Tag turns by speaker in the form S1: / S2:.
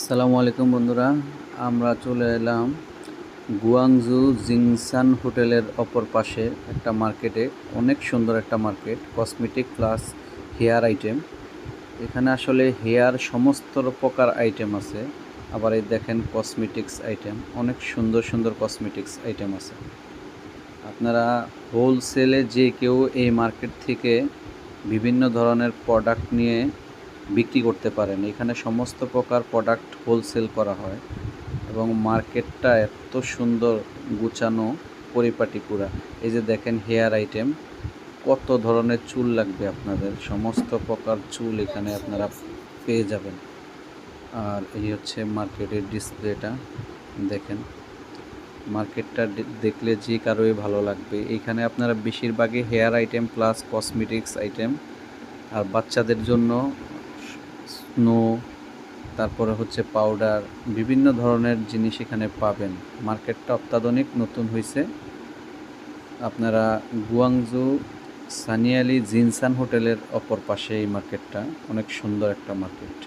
S1: আসসালামু আলাইকুম বন্ধুরা, আমরা চলে এলাম গুয়াংজু জিংসান হোটেলের অপর পাশে একটা মার্কেটে, অনেক সুন্দর একটা market cosmetic plus hair item এখানে আসলে হেয়ার সমস্ত প্রকার আইটেম আছে, আবার এই দেখেন কসমেটিক্স আইটেম অনেক সুন্দর সুন্দর কসমেটিক্স আইটেম আছে। আপনারা হোলসেলে যে কেউ এই মার্কেট থেকে বিভিন্ন ধরনের প্রোডাক্ট নিয়ে বিক্রি করতে পারেন। এখানে সমস্ত প্রকার প্রোডাক্ট হোলসেল করা হয় এবং মার্কেটটা এত সুন্দর গুছানো পরিপাটি পুরা। এই যে দেখেন হেয়ার আইটেম কত ধরনের চুল লাগবে আপনাদের। সমস্ত প্রকার চুল এখানে আপনারা পেয়ে যাবেন। আর এই হচ্ছে মার্কেটের ডিসপ্লেটা দেখেন। মার্কেটটা দেখলে যে কারোই ভালো লাগবে। এখানে আপনারা বেশিরভাগই hair item plus cosmetics item আর বাচ্চাদের জন্য স্নো তারপরে হচ্ছে পাউডার বিভিন্ন ধরনের জিনিস এখানে পাবেন। মার্কেটটা অত্যাধুনিক, নতুন হয়েছে আপনারা গুয়াংজু, সানিয়ালি, জিনসান হোটেলের অপর পাশে এই মার্কেটটা অনেক সুন্দর একটা মার্কেট